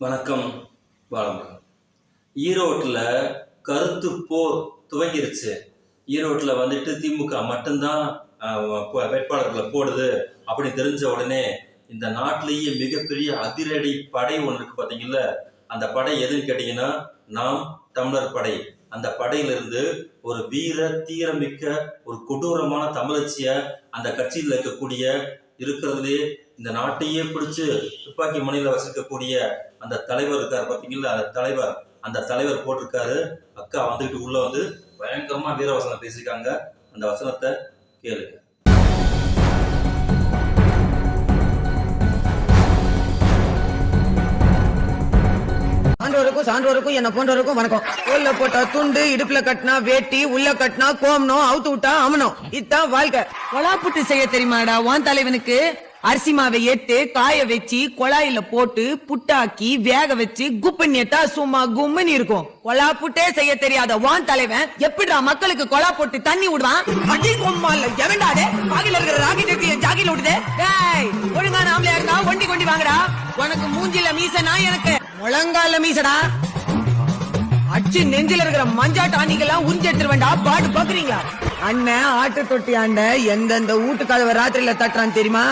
வணக்கம் வணக்கம் ஈரோட்டில் கருத்து போர் துவங்கிருச்சு. ஈரோட்டில் வந்துட்டு திமுக மட்டும்தான் வேட்பாளர்களை போடுது அப்படி தெரிஞ்ச உடனே இந்த நாட்டிலேயே மிகப்பெரிய அதிரடி படை ஒன்று இருக்கு பார்த்தீங்கல்ல அந்த படை எதுன்னு கேட்டிங்கன்னா நாம் தமிழர் படை. அந்த படையிலிருந்து ஒரு வீர தீரமிக்க ஒரு கொடூரமான தமிழச்சிய அந்த கட்சியில் இருக்கக்கூடிய இருக்கிறதுலே இந்த நாட்டையே பிடிச்சு துப்பாக்கி மணியில் வச்சிருக்கக்கூடிய அந்த தலைவர் இருக்கார் பார்த்தீங்களா அந்த தலைவர் அந்த தலைவர் போட்டிருக்காரு. அக்கா வந்துட்டு உள்ள வந்து பயங்கரமா வீரவசனம் பேசியிருக்காங்க. அந்த வசனத்தை கேளுங்க. ஆண்டோருக்கும் சான்றோருக்கும் என்ன போன்றோருக்கும் வணக்கம். தோல்ல போட்டா துண்டு இடுப்புல கட்டினா வேட்டி உள்ள கட்டினா கோமனம் அவுத்து விட்டா அமனம் இதான் வாழ்க்கை. கொலா புட்டு செய்ய தெரியுமாடா? உன் தலைவனுக்கு அரிசி மாவை எடுத்து காய வச்சு குழாயில போட்டு புட்டாக்கி வேக வச்சு குப்பண்ணியத்தா சும்மா கும்மனி இருக்கும். கொலா புட்டே செய்ய தெரியாத வான் தலைவன் எப்படிடா மக்களுக்கு கொலா போட்டு தண்ணி விடுவான்? அடி கொம்மா இல்ல எவன்டாடே பாகில இருக்கிற ராக்கெட் எடுத்து என் ஜாகில விடுதே டேய் ஒழுங்கான ஆம்பளையா இருந்தா ஒண்டி கொண்டி வாங்கடா. உனக்கு மூஞ்சில மீசனா எனக்கு. முழங்கால மீசடா. அச்சு நெஞ்சில இருக்கிற மஞ்சா டானிக்கெல்லாம் உறிஞ்சு எடுத்துருவேண்டா பாடு பாக்குறீங்களா? அண்ணன் ஆட்டு தொட்டி ஆண்ட எந்தெந்த வீட்டு கதவை ராத்திரியில தட்டுறான் தெரியுமா?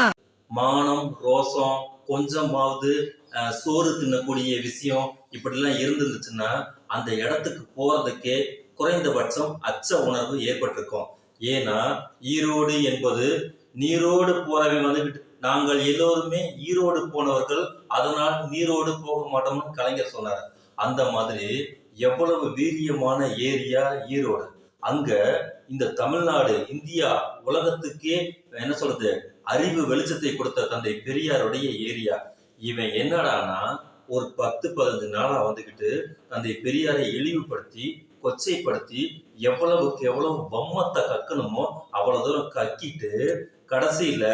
மானம் ரோசம் கொஞ்சமாவது சோறு தின்னக்கூடிய விஷயம் இப்படிலாம் இருந்துருந்துச்சுன்னா அந்த இடத்துக்கு போறதுக்கே குறைந்தபட்சம் அச்ச உணர்வு ஏற்பட்டிருக்கும். ஏன்னா ஈரோடு என்பது நீரோடு போறவன் வந்துட்டு நாங்கள் எல்லோருமே ஈரோடு போனவர்கள் அதனால் நீரோடு போக மாட்டோம்னு கலைஞர் சொன்னார். அந்த மாதிரி எவ்வளவு வீரியமான ஏரியா ஈரோடு. அங்க இந்த தமிழ்நாடு இந்தியா உலகத்துக்கே என்ன சொல்றது அறிவு வெளிச்சத்தை கொடுத்த தந்தை பெரியாருடைய ஏரியா. இவன் என்னடானா ஒரு பத்து பதினஞ்சு நாளா வந்துகிட்டு தந்தை பெரியாரை இழிவுபடுத்தி கொச்சைப்படுத்தி எவ்வளவுக்கு எவ்வளவு வம்மத்தை கக்கணுமோ அவ்வளவு தூரம் கக்கிட்டு கடைசியில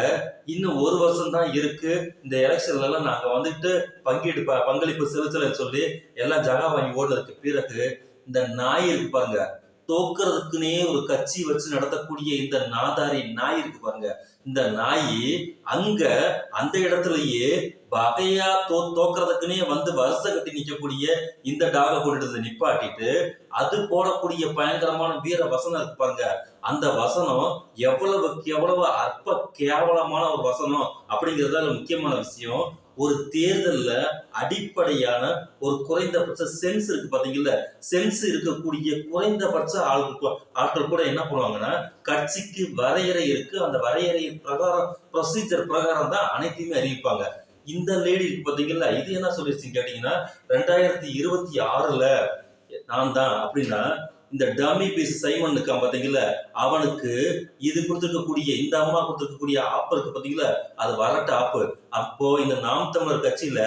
இன்னும் ஒரு வருஷம் தான் இருக்கு. இந்த எலெக்ஷன்ல எல்லாம் நாங்க வந்துட்டு பங்கீடு ப- பங்களிப்பு செலுத்தலன்னு சொல்லி எல்லாம் ஜகா வாங்கி ஓடுறதுக்கு பிறகு இந்த நாய் இருக்கு பாருங்க தோக்குறதுக்குன்னே ஒரு கட்சி வச்சு நடத்தக்கூடிய இந்த நாதாரி நாய் இருக்கு பாருங்க. இந்த நாய் அங்க அந்த இடத்துலயே வகையா தோ தோக்குறதுக்குன்னே வந்து வருஷ கட்டி நிக்கக்கூடிய இந்த டாக கொண்டுட்டு நிப்பாட்டிட்டு அது போடக்கூடிய பயங்கரமான வீர வசனம் இருக்கு பாருங்க. அந்த வசனம் எவ்வளவுக்கு எவ்வளவு அற்ப கேவலமான ஒரு வசனம் அப்படிங்கிறது முக்கியமான விஷயம். ஒரு தேர்தல்ல அடிப்படையான ஒரு குறைந்தபட்ச சென்ஸ் இருக்கு பாத்தீங்கல்ல. சென்ஸ் இருக்கக்கூடிய குறைந்தபட்ச ஆட்கள் ஆட்கள் கூட என்ன பண்ணுவாங்கன்னா கட்சிக்கு வரையறை இருக்கு. அந்த வரையறை பிரகாரம் ப்ரொசீஜர் பிரகாரம் தான் அனைத்தையுமே அறிவிப்பாங்க. இந்த லேடி இருக்கு பாத்தீங்களா இது என்ன சொல்லிருச்சுன்னு கேட்டீங்கன்னா ரெண்டாயிரத்தி இருபத்தி ஆறுல நான் தான் அப்படின்னா இந்த டம்மி பீஸ் சைமன் இருக்கான் பாத்தீங்களா அவனுக்கு இது கொடுத்துருக்கக்கூடிய இந்த அம்மா கொடுத்துருக்கக்கூடிய ஆப் இருக்கு பாத்தீங்களா அது வரட்ட ஆப்பு. அப்போ இந்த நாம் தமிழர் கட்சியில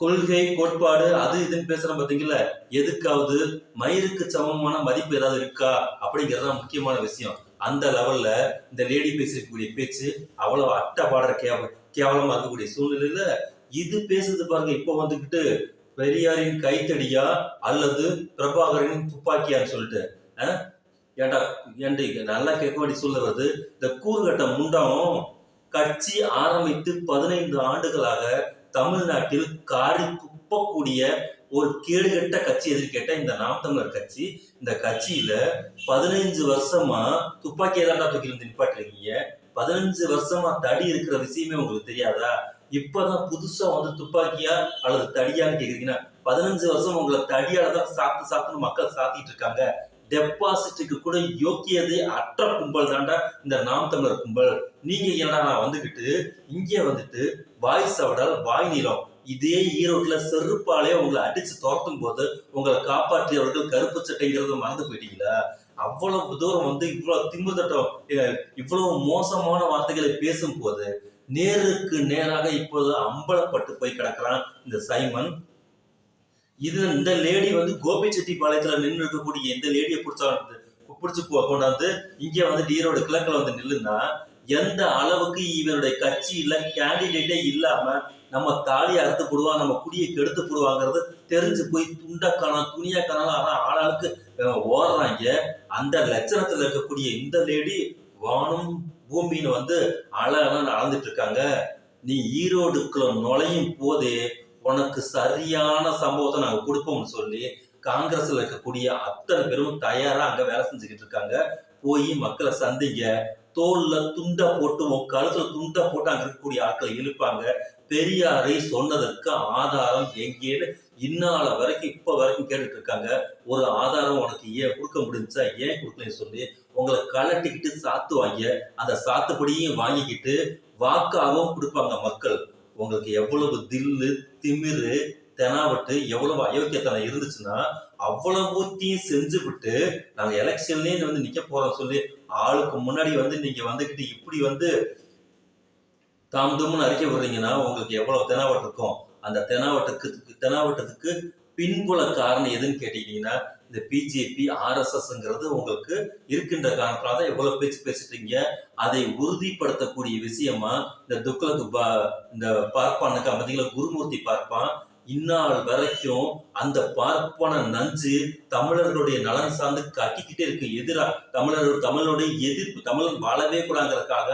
கொள்கை கோட்பாடு அது இதுன்னு பேசுறோம் பாத்தீங்களா எதுக்காவது மயிருக்கு சமமான மதிப்பு ஏதாவது இருக்கா? அப்படிங்கிறது தான் முக்கியமான விஷயம். அந்த லெவல்ல இந்த லேடி பேசிருக்கக்கூடிய பேச்சு அவ்வளவு அட்டை பாடுற கேவ கேவலமா இருக்கக்கூடிய சூழ்நிலையில இது பேசுறது பாருங்க இப்போ வந்துகிட்டு பெரியாரின் கைத்தடியா அல்லது பிரபாகரின் துப்பாக்கியான்னு சொல்லிட்டு ஏண்டா ஏன்டா நல்லா கேட்க வேண்டிய சொல்லுறது. இந்த கூறுகட்ட முண்டாவும் கட்சி ஆரம்பித்து பதினைந்து ஆண்டுகளாக தமிழ்நாட்டில் காரி துப்பக்கூடிய ஒரு கேடுகட்ட கட்சி எதிர் கேட்ட இந்த நாம் தமிழர் கட்சி. இந்த கட்சியில பதினைஞ்சு வருஷமா துப்பாக்கி ஏதாண்டா தூக்கி வந்து நிப்பாட்டிருக்கீங்க. பதினஞ்சு வருஷமா தடி இருக்கிற விஷயமே உங்களுக்கு தெரியாதா? இப்பதான் புதுசா வந்து துப்பாக்கியா அல்லது தடியான்னு கேக்குறீங்கன்னா பதினஞ்சு வருஷம் உங்களை தடியால தான் சாப்பிட்டு சாப்பிட்டு மக்கள் சாத்திட்டு இருக்காங்க. டெபாசிட்டுக்கு கூட யோக்கியதே அற்ற கும்பல் தாண்டா இந்த நாம் தமிழர் கும்பல். நீங்க என்னடா வந்துகிட்டு இங்கே வந்துட்டு வாய் சவடால் வாய் நீளம். இதே ஈரோட்ல செருப்பாலே உங்களை அடிச்சு துரத்தும் போது உங்களை காப்பாற்றியவர்கள் கருப்பு சட்டைங்கிறத மறந்து போயிட்டீங்களா? அவ்வளவு தூரம் வந்து இவ்வளவு திமுதட்டம் அஹ், இவ்வளவு மோசமான வார்த்தைகளை பேசும் போது நேருக்கு நேராக இப்போது அம்பலப்பட்டு போய் கிடக்கிறான் இந்த சைமன். இது இந்த லேடி வந்து கோபிச்செட்டிப்பாளையத்துல நின்று இருக்கக்கூடிய இந்த லேடியை பிடிச்சா பிடிச்சு கொண்டாந்து இங்க வந்து ஈரோடு கிழக்கில் வந்து நில்லுன்னா எந்த அளவுக்கு இவருடைய கட்சியில கேண்டிடேட்டே இல்லாம நம்ம தாலி அறுத்து போடுவான் நம்ம குடியை கெடுத்து போடுவாங்கிறது தெரிஞ்சு போய் துண்டக்கானம் துணியாக்கானாலும் ஆனா ஆளாளுக்கு ஓடுறாங்க. அந்த லட்சணத்துல இருக்கக்கூடிய இந்த லேடி வானம் பூமின்னு வந்து அழகான அளந்துட்டு இருக்காங்க நீ ஈரோடுக்குள்ள நுழையும் போதே உனக்கு சரியான சம்பவத்தை நாங்க கொடுப்போம்னு சொல்லி காங்கிரஸ்ல இருக்கக்கூடிய அத்தனை பேரும் தயாரா அங்க வேலை செஞ்சுக்கிட்டு இருக்காங்க போய் மக்களை சந்திங்க. தோல்ல துண்டை போட்டு உன் கழுத்துல துண்டை போட்டு அங்க இருக்கக்கூடிய ஆட்களை இழுப்பாங்க. பெரியாரை சொன்னதற்கு ஆதாரம் எங்கேன்னு இன்னால வரைக்கும் இப்ப வரைக்கும் கேட்டுட்டு இருக்காங்க ஒரு ஆதாரம் உனக்கு ஏன் கொடுக்க முடிஞ்சா ஏன் கொடுக்கலன்னு சொல்லி உங்களை கலட்டிக்கிட்டு சாத்துவாங்க. அந்த சாத்துப்படியும் வாங்கிக்கிட்டு வாக்காகவும் கொடுப்பாங்க மக்கள். உங்களுக்கு எவ்வளவு தில்லு திமிரு தெனாவட்டு எவ்வளவு அயோக்கியத்தனம் இருந்துச்சுன்னா அவ்வளவுத்தையும் செஞ்சு விட்டு நாங்க எலெக்ஷன்லயே வந்து நிக்க போறோம் சொல்லி ஆளுக்கு முன்னாடி வந்து நீங்க வந்துகிட்டு இப்படி வந்து தாம் தும்னு அறிக்கை விடுறீங்கன்னா உங்களுக்கு எவ்வளவு தெனாவட்டு இருக்கும்? அந்த தெனாவட்டுக்கு தெனாவட்டத்துக்கு பின்புல காரணம் எதுன்னு கேட்டீங்கன்னா இந்த பிஜேபி ஆர்எஸ்எஸ்ங்கிறது உங்களுக்கு இருக்கின்ற காரணத்தினால தான் எவ்வளவு பேச்சு பேசிட்டீங்க. அதை உறுதிப்படுத்தக்கூடிய விஷயமா இந்த துக்ளக்கு இந்த பார்ப்பானுக்கு பார்த்தீங்களா குருமூர்த்தி பார்ப்பான். இந்நாள் வரைக்கும் அந்த பார்ப்பன நஞ்சு தமிழர்களுடைய நலன் சார்ந்து கட்டிக்கிட்டே இருக்கு. எதிரா தமிழர் தமிழருடைய எதிர்ப்பு தமிழர் வாழவே கூடாங்கிறதுக்காக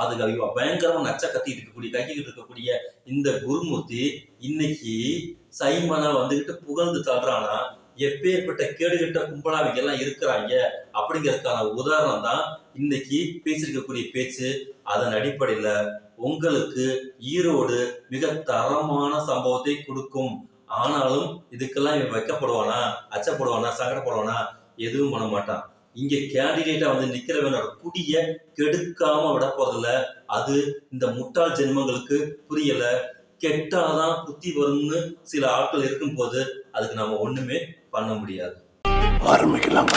அதுக்கு அவ பயங்கரமா நச்ச கத்திட்டு இருக்கக்கூடிய கட்டிக்கிட்டு இருக்கக்கூடிய இந்த குருமூர்த்தி இன்னைக்கு சைமனை வந்துகிட்டு புகழ்ந்து தள்ளுறானா? எப்பேற்பட்ட கேடுகட்ட கும்பலா எல்லாம் இருக்கிறாங்க? அப்படிங்கிறதுக்கான உதாரணம் தான் இன்னைக்கு பேசியிருக்கக்கூடிய பேச்சு. அதன் அடிப்படையில உங்களுக்கு ஈரோடு மிக தரமான சம்பவத்தை கொடுக்கும். ஆனாலும் இதுக்கெல்லாம் இவன் வைக்கப்படுவானா? அச்சப்படுவானா? சங்கடப்படுவானா? எதுவும் பண்ண மாட்டான். இங்க கேண்டிடேட்டா வந்து நிக்கிறவனோட குடிய கெடுக்காம விட போறதில்ல அது இந்த முட்டாள் ஜென்மங்களுக்கு புரியல. கெட்டாதான் புத்தி வரும்னு சில ஆட்கள் இருக்கும் போது அதுக்கு நம்ம ஒண்ணுமே பண்ண முடியாது. ஆரம்பிக்கலாம்.